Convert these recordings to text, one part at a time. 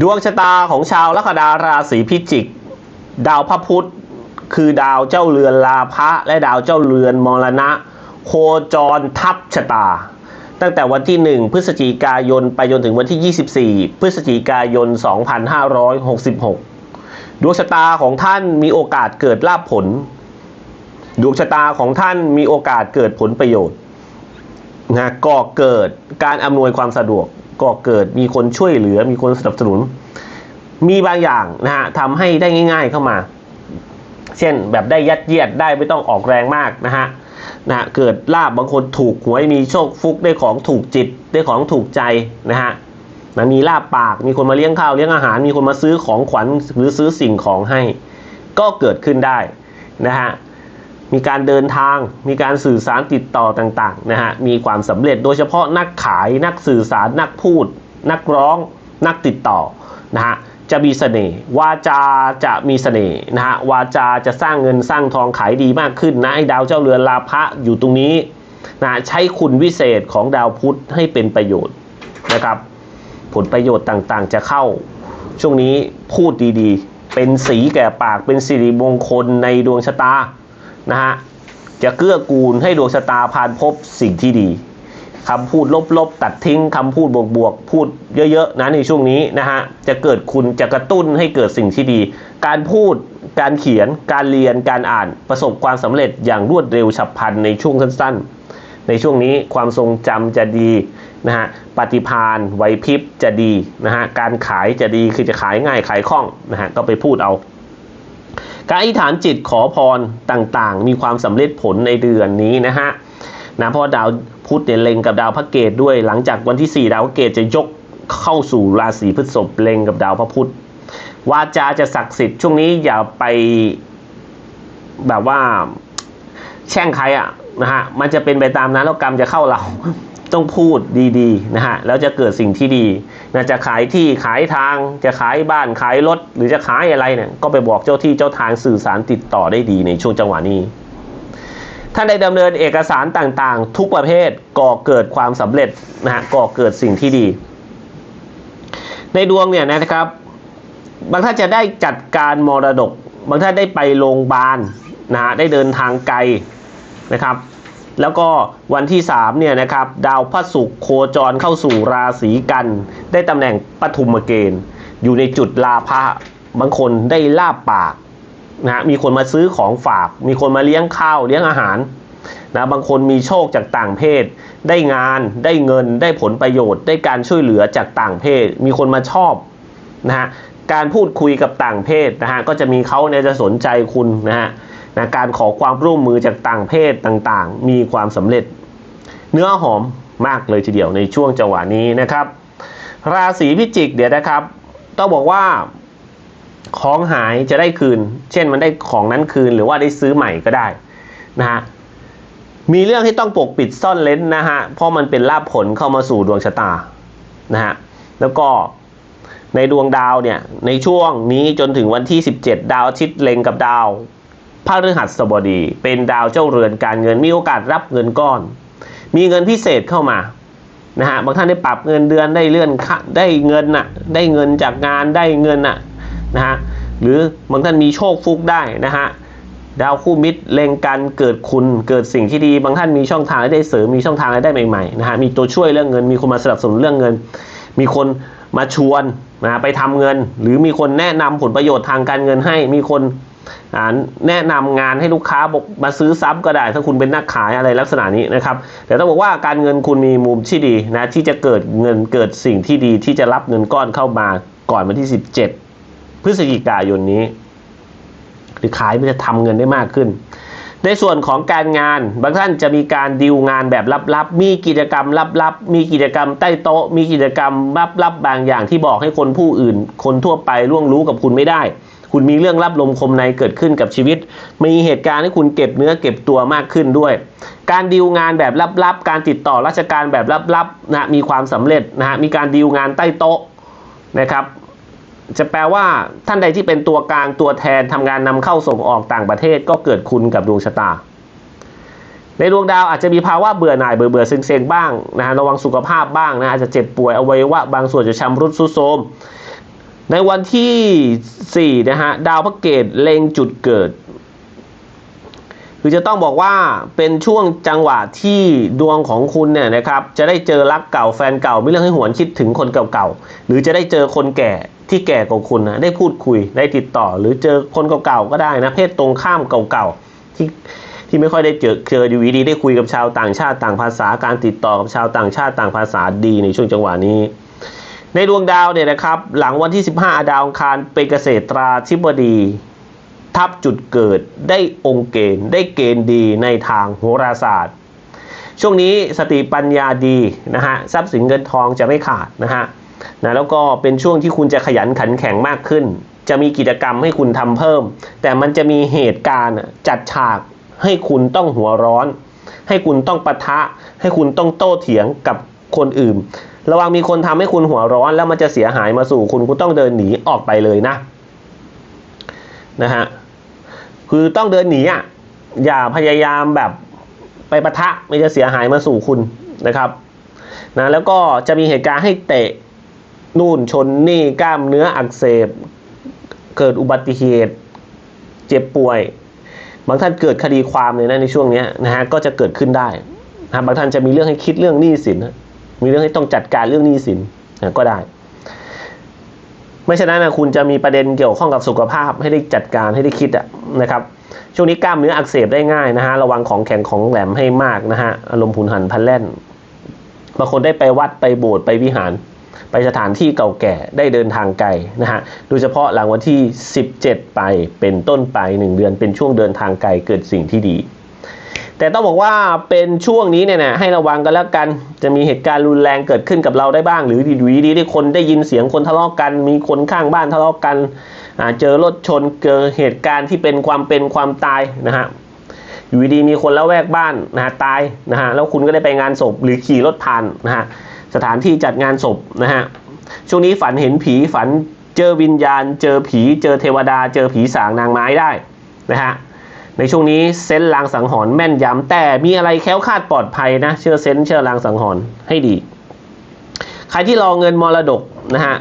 ดวงชะตาของชาวลัคนาราศีพิจิก ดาวพระพุธคือดาวเจ้าเรือนลาภะและดาวเจ้าเรือนมรณะ โคจรทับชะตา ตั้งแต่วันที่ 1 พฤศจิกายนไปจนถึงวันที่ 24 พฤศจิกายน 2566 ดวงชะตาของท่านมีโอกาสเกิดลาภผล ดวงชะตาของท่านมีโอกาสเกิดผลประโยชน์นะก่อเกิดการอำนวยความสะดวก ก่อเกิดมีคนช่วยเหลือมีคนสนับสนุน มีบางอย่างนะฮะทำให้ได้ง่าย ๆเข้ามา เช่นแบบได้ยัดเยียดได้ไม่ต้องออกแรงมากนะฮะนะะเกิดลาบบางคนถูกหวยมีโชคฟุกได้ของถูกจิตได้ของถูกใจนะฮะนะมีลาบปากมีคนมาเลี้ยงข้าวเลี้ยงอาหาร มีคนมาซื้อของขวัญหรือซื้อสิ่งของให้ ก็เกิดขึ้นได้นะฮะ มีการเดินทาง มีการสื่อสารติดต่อต่างๆนะฮะมีความสำเร็จโดยเฉพาะนักขายนักสื่อสารนักพูด นักร้อง นักติดต่อนะฮะจะมีเสน่ห์วาจาจะมีเสน่ห์นะฮะวาจาจะสร้างเงินสร้างทองขายดีมากขึ้นนะไอ้ดาวเจ้าเรือนลาภะอยู่ตรงนี้นะใช้คุณวิเศษของดาวพุธให้เป็นประโยชน์นะครับ ผลประโยชน์ต่างๆ จะเข้า ช่วงนี้พูดดีๆ เป็นสีแก่ปากเป็นสิริมงคลในดวงชะตา นะฮะจะเกื้อกูลให้ดวงชะตาผ่านพบสิ่งที่ดีคำพูดลบๆ ตัดทิ้งคำพูดบวกๆ พูดเยอะๆนะในช่วงนี้นะฮะจะเกิดคุณจะกระตุ้นให้เกิดสิ่งที่ดี การพูดการเขียนการเรียนการอ่านประสบความสำเร็จอย่างรวดเร็วฉับพลันในช่วงสั้นๆ ในช่วงนี้ความทรงจำจะดีนะฮะปฏิพานไหวพริบจะดีนะฮะการขายจะดีคือจะขายง่ายขายคล่องนะฮะก็ไปพูดเอา การอธิษฐานจิตขอพรต่างๆ มีความสำเร็จผลในเดือนนี้นะฮะนะเพราะดาวพุธเนี่ยเล็งกับดาวพระเกตด้วย หลังจากวันที่ 4 ดาวพระเกตจะยกเข้าสู่ราศีพฤษภเล็งกับดาวพระพุธวาจาจะศักดิ์สิทธิ์ช่วงนี้อย่าไปแบบว่า แช่งใครอะนะฮะมันจะเป็นไปตามนั้นแล้วกรรมจะเข้าเราต้องพูดดีๆนะฮะแล้วจะเกิดสิ่งที่ดีนะจะขายที่ขายทางจะขายบ้านขายรถหรือจะขายอะไรเนี่ยก็ไปบอกเจ้าที่เจ้าทางสื่อสารติดต่อได้ดีในช่วงจังหวะนี้ท่านได้ดำเนินเอกสารต่างๆ ทุกประเภทก่อเกิดความสำเร็จนะฮะก่อเกิดสิ่งที่ดี ในดวงเนี่ยนะครับ บางท่านจะได้จัดการมรดก บางท่านได้ไปโรงพยาบาลนะฮะได้เดินทางไกล นะครับ แล้วก็วันที่3เนี่ยนะครับดาวพระศุกร์โคจรเข้าสู่ราศีกัน ได้ตำแหน่งปฐุมเกณฑ์ อยู่ในจุดลาภะบางคนได้ลาบปากนะมีคนมาซื้อของฝาก มีคนมาเลี้ยงข้าวเลี้ยงอาหารนะบางคนมีโชคจากต่างเพศ ได้งานได้เงินได้ผลประโยชน์ ได้การช่วยเหลือจากต่างเพศ มีคนมาชอบนะฮะการพูดคุยกับต่างเพศนะฮะก็จะมีเขาเนี่ยจะสนใจคุณนะฮะ นะการขอความร่วมมือจากต่างเพศต่างๆ มีความสำเร็จ เนื้อหอมมากเลยทีเดียวในช่วงจังหวะนี้นะครับ ราศีพิจิกเดี๋ยวนะครับ ต้องบอกว่าของหายจะได้คืน เช่นมันได้ของนั้นคืนหรือว่าได้ซื้อใหม่ก็ได้นะฮะมีเรื่องที่ต้องปกปิดซ่อนเล้นนะฮะเพราะมันเป็นลาภผลเข้ามาสู่ดวงชะตานะฮะแล้วก็ในดวงดาวเนี่ยในช่วงนี้จนถึงวันที่ 17 ดาวอาทิตย์เล็งกับดาว พฤหัสบดี เป็นดาวเจ้าเรือนการเงินมีโอกาสรับเงินก้อน มีเงินพิเศษเข้ามานะฮะบางท่านได้ปรับเงินเดือนได้เลื่อนได้เงินน่ะได้เงินจากงานได้เงินน่ะนะฮะหรือบางท่านมีโชคฟุกได้นะฮะดาวคู่มิตรเล็งกันเกิดคุณเกิดสิ่งที่ดี บางท่านมีช่องทางได้เสริมมีช่องทางได้ใหม่ๆนะฮะมีตัวช่วยเรื่องเงิน มีคนมาสนับสนุนเรื่องเงิน มีคนมาชวนนะไปทำเงิน หรือมีคนแนะนำผลประโยชน์ทางการเงินให้มีคน แนะนำงานให้ลูกค้าบอกมาซื้อซ้ำก็ได้ ถ้าคุณเป็นนักขายอะไรลักษณะนี้นะครับ แต่ต้องบอกว่าการเงินคุณมีมุมที่ดีนะที่จะเกิดเงินเกิดสิ่งที่ดีที่จะรับเงินก้อนเข้ามาก่อนวันที่ 17 พฤศจิกายนนี้ หรือขายมันจะทำเงินได้มากขึ้น ในส่วนของการงานบางท่านจะมีการดีลงานแบบลับๆ มีกิจกรรมลับๆ มีกิจกรรมใต้โต๊ะ มีกิจกรรมลับๆบางอย่างที่บอกให้คนผู้อื่น คนทั่วไปล่วงรู้กับคุณไม่ได้ คุณมีเรื่องรับลมคมในเกิดขึ้นกับชีวิต มีเหตุการณ์ให้คุณเก็บเนื้อเก็บตัวมากขึ้นด้วย การดีลงานแบบลับๆ การติดต่อราชการแบบลับๆนะมีความสำเร็จนะฮะมีการดีลงานใต้โต๊ะนะครับจะแปลว่าท่านใดที่เป็นตัวกลางตัวแทนทำงานนำเข้าส่งออกต่างประเทศก็เกิดคุณกับดวงชะตา ในดวงดาวอาจจะมีภาวะเบื่อหน่ายเบื่อเบื่อเซ็งๆบ้างนะฮะระวังสุขภาพบ้างนะอาจจะเจ็บป่วยอวัยวะบางส่วนจะชำรุดทรุดโทรม ในวันที่4นะฮะดาวพระเกตเล็งจุดเกิด คือจะต้องบอกว่าเป็นช่วงจังหวะที่ดวงของคุณเนี่ยนะครับ จะได้เจอรักเก่าแฟนเก่าไม่เรื่องให้หวนคิดถึงคนเก่าๆหรือจะได้เจอคนแก่ที่แก่กว่าคุณนะได้พูดคุยได้ติดต่อ หรือเจอคนเก่าๆก็ได้นะเพศตรงข้ามเก่าๆที่ที่ไม่ค่อยได้เจอเจอดีวีดีได้คุยกับชาวต่างชาติต่างภาษาการติดต่อกับชาวต่างชาติต่างภาษาดีในช่วงจังหวะนี้ ในดวงดาวเนี่ยนะครับ หลังวันที่ 15 ดาวอังคารเป็นเกษตราธิบดี ทับจุดเกิดได้องค์เกณฑ์ได้เกณฑ์ดีในทางโหราศาสตร์ ช่วงนี้สติปัญญาดีนะฮะทรัพย์สินเงินทองจะไม่ขาดนะฮะนะแล้วก็เป็นช่วงที่คุณจะขยันขันแข็งมากขึ้น จะมีกิจกรรมให้คุณทำเพิ่ม แต่มันจะมีเหตุการณ์จัดฉากให้คุณต้องหัวร้อน ให้คุณต้องปะทะ ให้คุณต้องโต้เถียงกับคนอื่น ระวังมีคนทำให้คุณหัวร้อน แล้วมันจะเสียหายมาสู่คุณคุณต้องเดินหนีออกไปเลยนะนะฮะคือต้องเดินหนีอะอย่าพยายามแบบไปปะทะมันจะเสียหายมาสู่คุณนะครับนะแล้วก็จะมีเหตุการณ์ให้เตะนู่นชนนี่กล้ามเนื้ออักเสบ เกิดอุบัติเหตุ เจ็บป่วย บางท่านเกิดคดีความเลยนะในช่วงนี้นะฮะก็จะเกิดขึ้นได้นะบางท่านจะมีเรื่องให้คิดเรื่องหนี้สินนะ มีเรื่องให้ต้องจัดการเรื่องหนี้สินก็ได้ ไม่ฉะนั้นนะคุณจะมีประเด็นเกี่ยวข้องกับสุขภาพให้ได้จัดการให้ได้คิดะนะครับช่วงนี้กล้ามเนื้ออักเสบได้ง่ายนะฮะระวังของแข็งของแหลมให้มากนะฮะอารมณ์หุนหันพลันแล่นบางคนได้ไปวัดไปโบสถ์ไปวิหาร ไปสถานที่เก่าแก่ได้เดินทางไกลนะฮะโดยเฉพาะหลังวันที่ 17 ไปเป็นต้นไป 1 เดือนเป็นช่วงเดินทางไกลเกิดสิ่งที่ดี แต่ต้องบอกว่าเป็นช่วงนี้เนี่ยนะให้ระวังกันแล้วกัน จะมีเหตุการณ์รุนแรงเกิดขึ้นกับเราได้บ้าง หรือดีดีที่คนได้ยินเสียงคนทะเลาะกัน มีคนข้างบ้านทะเลาะกันเจอรถชนเกิดเหตุการณ์ที่เป็นความเป็นความตายนะฮะอยู่ดีมีคนละแวกบ้านนะฮะตายนะฮะแล้วคุณก็ได้ไปงานศพหรือขี่รถผ่านนะฮะสถานที่จัดงานศพนะฮะช่วงนี้ฝันเห็นผีฝันเจอวิญญาณ เจอผี เจอเทวดา เจอผีสางนางไม้ได้นะฮะ ในช่วงนี้เซนลางสังหรณ์แม่นยำแต่มีอะไรแค้วคาดปลอดภัยนะเชื่อเซนเชื่อลางสังหรณ์ให้ดี ใครที่รอเงินมรดกนะฮะ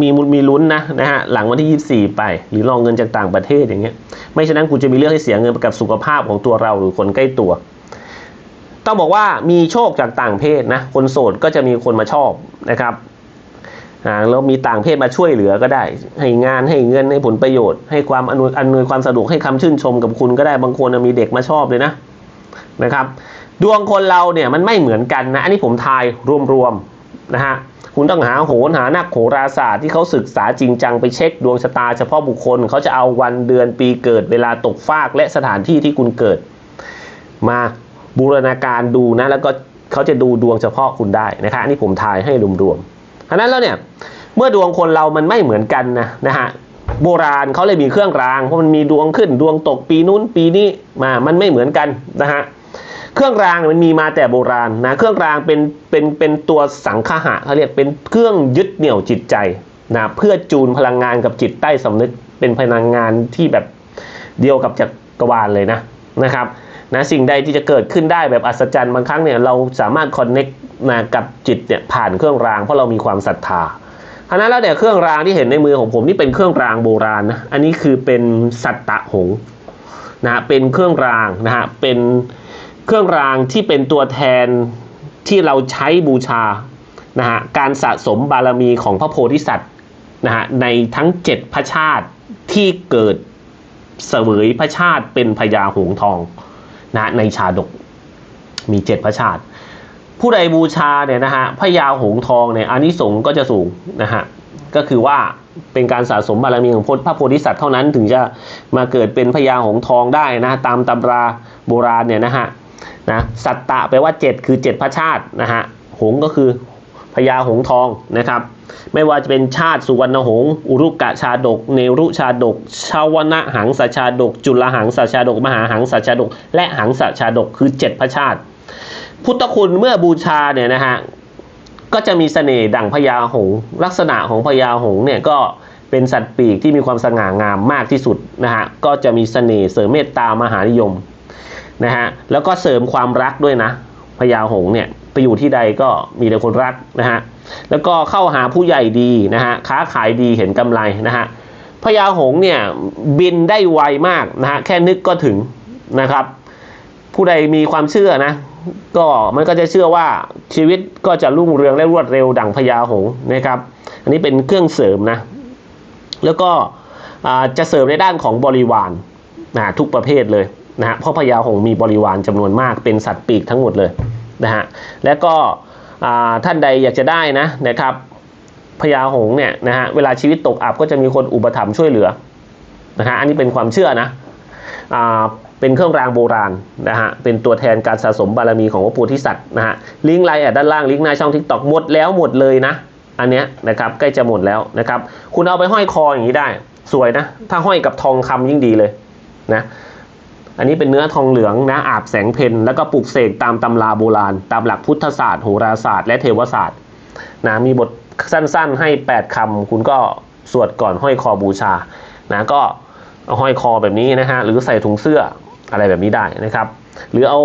มีมุมีลุ้นนะนะฮะหลังวันที่ 24 ไป หรือรอเงินจากต่างประเทศอย่างเงี้ยไม่ฉะนั้นคุณจะมีเรื่องให้เสียเงินไปกับสุขภาพของตัวเราหรือคนใกล้ตัว ต้องบอกว่ามีโชคจากต่างเพศนะคนโสดก็จะมีคนมาชอบนะครับ แล้วมีต่างเพศมาช่วยเหลือก็ได้ ให้งานให้เงินให้ผลประโยชน์ ให้ความอนวยอำนวยความสะดวกให้คำชื่นชมกับคุณก็ได้บางคนมีเด็กมาชอบเลยนะนะครับ ดวงคนเราเนี่ยมันไม่เหมือนกันนะอันนี้ผมทายรวมๆนะฮะคุณต้องหาโหนหานักโหราศาสตร์ที่เขาศึกษาจริงจังไปเช็คดวงชะตาเฉพาะบุคคลเขาจะเอาวันเดือนปีเกิดเวลาตกฟากและสถานที่ที่คุณเกิด มาบูรณาการดูนะแล้วก็เขาจะดูดวงเฉพาะคุณได้นะครับอันนี้ผมทายให้รวมๆ ฉะนั้นแล้วเนี่ยเมื่อดวงคนเรามันไม่เหมือนกันนะนะฮะโบราณเขาเลยมีเครื่องรางเพราะมันมีดวงขึ้นดวงตกปีนู้นปีนี้มามันไม่เหมือนกันนะฮะเครื่องรางมันมีมาแต่โบราณนะเครื่องรางเป็นเป็นเป็นตัวสังคหะเขาเรียกเป็นเครื่องยึดเหนี่ยวจิตใจนะเพื่อจูนพลังงานกับจิตใต้สำนึกเป็นพลังงานที่แบบเดียวกับจักรวาลเลยนะนะครับนะสิ่งใดที่จะเกิดขึ้นได้แบบอัศจรรย์บางครั้งเนี่ยเราสามารถคอนเน็ก นะกับจิตเนี่ยผ่านเครื่องราง เพราะเรามีความศรัทธาฉะแล้วเนี่ยเครื่องรางที่เห็นในมือของผมนี่เป็นเครื่องรางโบราณนะอันนี้คือเป็นสัตตะหงนะฮะเป็นเครื่องรางนะฮะเป็นเครื่องรางที่เป็นตัวแทนที่เราใช้บูชานะฮะการสะสมบารมีของพระโพธิสัตว์นะฮะในทั้งเจ็ดพระชาติที่เกิดเสวยพระชาติเป็นพญาหงทองนะในชาดกมีเจ็ดพระชาติ ผู้ใดบูชาเนี่ยนะฮะพญาหงทองเนี่ยอานิสงส์ก็จะสูงนะฮะก็คือว่าเป็นการสะสมบารมีของพระโพธิสัตว์เท่านั้นถึงจะมาเกิดเป็นพญาหงทองได้นะตามตำราโบราณเนี่ยนะฮะนะสัตตะแปลว่า 7 คือ 7 พระชาตินะฮะหงก็คือพญาหงทองนะครับ ไม่ว่าจะเป็นชาติสุวรรณหงส์อุรุกะชาดก เนรุชาดกชาวนะหังสชาดก จุลหังสชาดก มหาหังสชาดก และหังสชาดกคือ 7 พระชาติ พุทธคุณเมื่อบูชาเนี่ยนะฮะก็จะมีเสน่ห์ดั่งพญาหงส์ลักษณะของพญาหงส์เนี่ยก็เป็นสัตว์ปีกที่มีความสง่างามมากที่สุดนะฮะก็จะมีเสน่ห์เสริมเมตตามหานิยมนะฮะแล้วก็เสริมความรักด้วยนะพญาหงส์เนี่ยไปอยู่ที่ใดก็มีแต่คนรักนะฮะแล้วก็เข้าหาผู้ใหญ่ดีนะฮะค้าขายดีเห็นกำไรนะฮะพญาหงส์เนี่ยบินได้ไวมากนะฮะแค่นึกก็ถึงนะครับ ผู้ใดมีความเชื่อนะ ก็มันก็จะเชื่อว่าชีวิตก็จะรุ่งเรืองและรวดเร็วดังพญาหงส์นะครับ อันนี้เป็นเครื่องเสริมนะ แล้วก็จะเสริมในด้านของบริวารนะทุกประเภทเลยนะฮะเพราะพญาหงส์มีบริวารจำนวนมากเป็นสัตว์ปีกทั้งหมดเลยนะฮะแล้วก็ท่านใดอยากจะได้นะนะครับพญาหงส์เนี่ยนะฮะเวลาชีวิตตกอับก็จะมีคนอุปถัมภ์ช่วยเหลือนะฮะอันนี้เป็นความเชื่อนะอ่า เป็นเครื่องรางโบราณนะฮะ เป็นตัวแทนการสะสมบารมีของพระโพธิสัตว์นะฮะ ลิงก์ไลน์แอดด้านล่าง ลิงก์หน้าช่องทิกตอกหมดแล้วหมดเลยนะ อันเนี้ยนะครับใกล้จะหมดแล้วนะครับ คุณเอาไปห้อยคออย่างนี้ได้ สวยนะ ถ้าห้อยกับทองคำยิ่งดีเลยนะ อันนี้เป็นเนื้อทองเหลืองนะ อาบแสงเพนแล้วก็ปลูกเสกตามตำราโบราณ ตามหลักพุทธศาสตร์ โหราศาสตร์ และเทวศาสตร์ นะ มีบทสั้นๆ ให้ 8คำคุณก็สวดก่อนห้อยคอบูชา นะ ก็ห้อยคอแบบนี้นะฮะ หรือใส่ถุงเสื้อ อะไรแบบนี้ได้นะครับ หรือเอา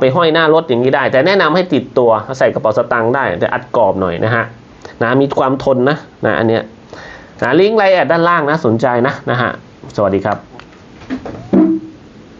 ไปห้อยหน้ารถอย่างนี้ได้ แต่แนะนำให้ติดตัวใส่กระเป๋าสตางค์ได้ แต่อัดกรอบหน่อยนะฮะนะมีความทนนะนะอันเนี้ยนะลิงก์ไลน์แอดด้านล่างนะสนใจนะนะฮะสวัสดีครับ